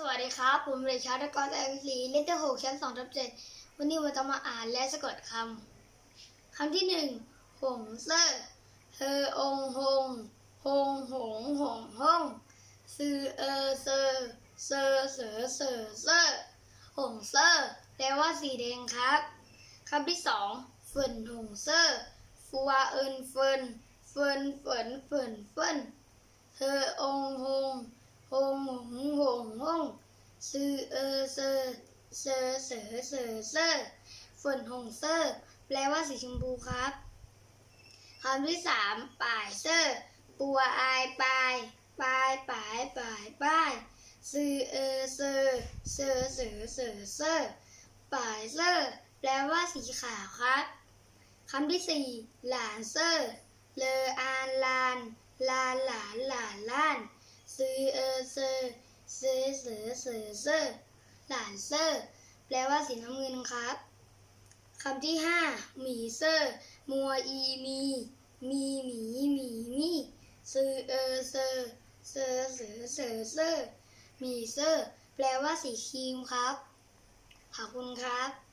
สวัสดีครับ ผมเรชาร์ดกอรแองลีเลขที่หกชั้นสองทับเจ็ดวันนี้เราจะมาอ่านและสะกดคำคำที่หนึ่งหงเซอร์เฮอองหงหงหงหงห้องซือเออเซอร์เซอร์เสอเสอเซอร์หงเซอร์แปลว่าสีแดงครับคำที่สองฝิ่นหงเซอร์ฟัวเอินเฟินเฟินเฟินเฟินเฟินเฮอองหงหงหง ซือเออเซอร์เซอร์เสอเสอเซอร์ฝนหงเซอร์แปลว่าสีชมพูครับคำที่สามป่ายเซอร์ปัวอายปายปายปายปายปายซือเออเซอร์เซอร์เสอเสอเซอร์ป่ายเซอร์แปลว่าสีขาวครับคำที่สี่หลานเซอร์เลออานลานลานหลานหลานล้านซือเออเซอร์ เซอเสือเสือเซอหลานเซอร์แปลว่าสีน้ำเงินครับคำที่ห้าหมีเซอร์มัวอีมีมีหมีหมีมีซือเออเซอเซอเสือเสือเซอหมีเซอร์แปลว่าสีครีมครับขอบคุณครับ